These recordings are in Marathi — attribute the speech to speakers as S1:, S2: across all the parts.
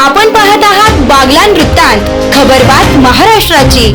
S1: आपण पाहत आहात बागलान वृत्तांत खबरबात महाराष्ट्राची.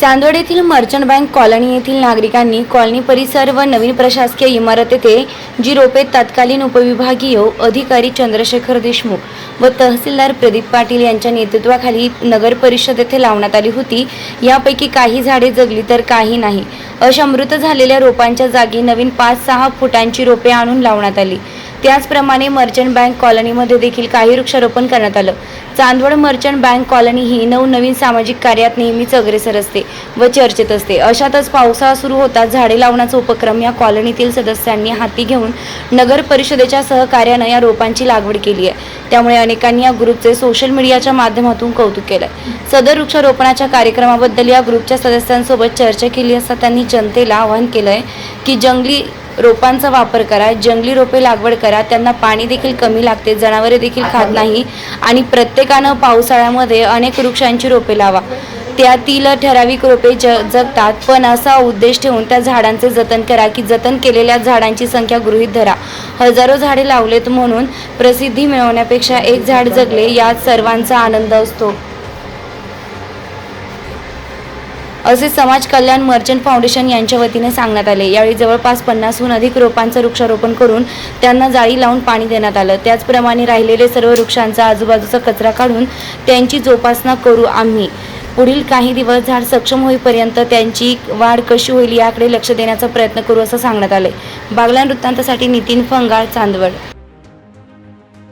S1: चांदवड येथील मर्चंट बँक कॉलनी येथील नागरिकांनी कॉलनी परिसर व नवीन प्रशासकीय इमारत येथे जी रोपे तत्कालीन उपविभागीय अधिकारी चंद्रशेखर देशमुख व तहसीलदार प्रदीप पाटील यांच्या नेतृत्वाखाली नगर परिषद येथे लावण्यात आली होती. यापैकी काही झाडे जगली तर काही नाही. अशा मृत झालेल्या रोपांच्या जागी नवीन पाच सहा फुटांची रोपे आणून लावण्यात आली. त्याचप्रमाणे मर्चंट बँक कॉलनीमध्ये देखील काही वृक्षारोपण करण्यात आलं. चांदवड मर्चंट बँक कॉलनी ही नवनवीन सामाजिक कार्यात नेहमीच अग्रेसर असते व चर्चेत असते. अशातच पावसाळा सुरू होताच झाडे लावण्याचा उपक्रम या कॉलनीतील सदस्यांनी हाती घेऊन नगर परिषदेच्या सहकार्यानं या रोपांची लागवड केली आहे. त्यामुळे अनेकांनी या ग्रुपचे सोशल मीडियाच्या माध्यमातून कौतुक केलंय. सदर वृक्षारोपणाच्या कार्यक्रमाबद्दल या ग्रुपच्या सदस्यांसोबत चर्चा केली असता त्यांनी जनतेला आवाहन केलंय की जंगली रोपांचा वापर करा जंगली रोपे लागवड करा त्यांना पाणी देखील कमी लागते जनावरे देखील खात नाही आणि प्रत्येकानं पावसाळ्यामध्ये अनेक वृक्षांची रोपे लावा. त्यातील ठराविक रोपे ज जगतात पण असा उद्देश ठेवून त्या झाडांचे जतन करा की जतन केलेल्या झाडांची संख्या गृहीत धरा. हजारो झाडे लावलेत म्हणून प्रसिद्धी मिळवण्यापेक्षा एक झाड जगले यात सर्वांचा आनंद असतो. असे समाज कल्याण मर्चंट फाउंडेशन यांच्या वतीने सांगण्यात आले. यावेळी जवळपास पन्नासहून अधिक रोपांचं वृक्षारोपण करून त्यांना जाळी लावून पाणी देण्यात आलं. त्याचप्रमाणे राहिलेले सर्व वृक्षांचा आजूबाजूचा कचरा काढून त्यांची जोपासना करू आम्ही. पुढील काही दिवस झाड सक्षम होईपर्यंत त्यांची वाढ कशी होईल याकडे लक्ष देण्याचा प्रयत्न करू असं सांगण्यात आले बागलान वृत्तांतासाठी नितीन फंगाळ चांदवड.